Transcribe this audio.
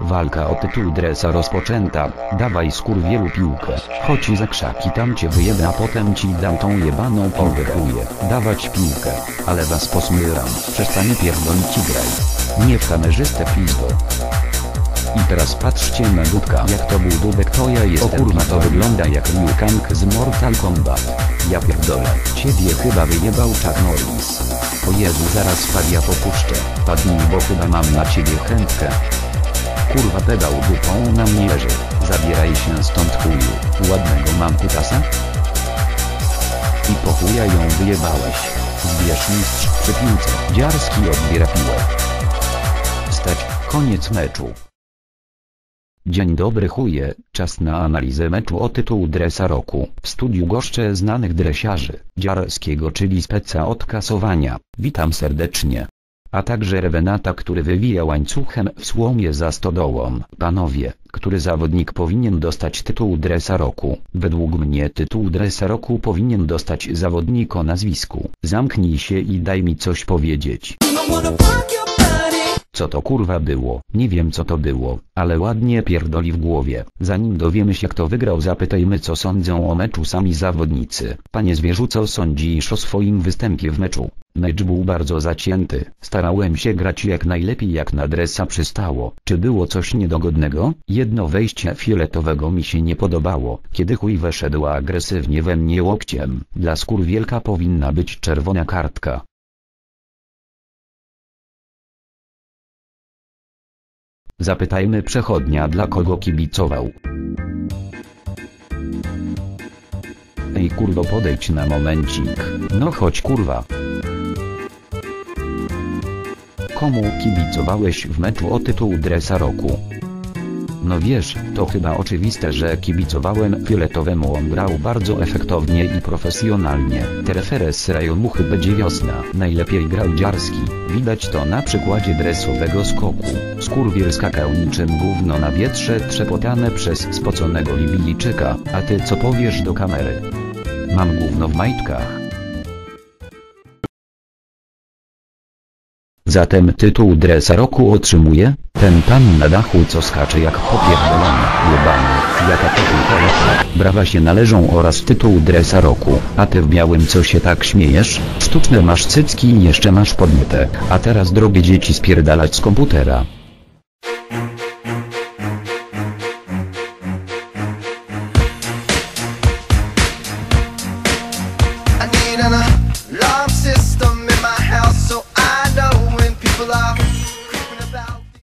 Walka o tytuł dresa rozpoczęta, dawaj skurwielu piłkę, chodź za krzaki tam cię wyjebę a potem ci dam tą jebaną powychuję, dawać piłkę, ale was posmyram, przestań pierdolić i graj. Nie w kamerzystę pizdo. I teraz patrzcie na dudka jak to był dudek to ja jestem O to wygląda jak Liu Kang z Mortal Kombat. Ja pierdolę, ciebie chyba wyjebał Chuck Norris. O Jezu zaraz padł ja popuszczę, padnij bo chyba mam na ciebie chętkę. Kurwa pedał dupą na mnie leży, zabieraj się stąd chuju, ładnego mam kutasa? I po chuja ją wyjebałeś. Zbierz mistrz przy piłce, Dziarski odbiera piłę. Stać, koniec meczu. Dzień dobry chuje, czas na analizę meczu o tytuł Dresa Roku. W studiu goszczę znanych dresiarzy, Dziarskiego czyli speca od kasowania. Witam serdecznie. A także Revenata który wywija łańcuchem w słomie za stodołą. Panowie, który zawodnik powinien dostać tytuł Dresa Roku? Według mnie tytuł Dresa Roku powinien dostać zawodnik o nazwisku. Zamknij się i daj mi coś powiedzieć. Co to kurwa było? Nie wiem co to było, ale ładnie pierdoli w głowie. Zanim dowiemy się kto wygrał zapytajmy co sądzą o meczu sami zawodnicy. Panie Zwierzu co sądzisz o swoim występie w meczu? Mecz był bardzo zacięty, starałem się grać jak najlepiej jak na dresa przystało. Czy było coś niedogodnego? Jedno wejście fioletowego mi się nie podobało, kiedy chuj weszedł agresywnie we mnie łokciem. Dla skurwielka powinna być czerwona kartka. Zapytajmy przechodnia dla kogo kibicował. Ej kurwo podejdź na momencik, no chodź kurwa. Komu kibicowałeś w meczu o tytuł Dresa Roku? No wiesz, to chyba oczywiste, że kibicowałem fioletowemu on grał bardzo efektownie i profesjonalnie. Tereferes Rajomuchy będzie wiosna. Najlepiej grał Dziarski, widać to na przykładzie dresowego skoku. Skurwiel skakał niczym gówno na wietrze trzepotane przez spoconego Libijczyka, a ty co powiesz do kamery? Mam gówno w majtkach. Zatem tytuł dresa roku otrzymuje, ten pan na dachu co skacze jak popierdolony, jebany, jaka to kultura. Brawa się należą oraz tytuł dresa roku, a ty w białym co się tak śmiejesz? Sztuczne masz cycki i jeszcze masz podmiotę, a teraz drogie dzieci spierdalać z komputera.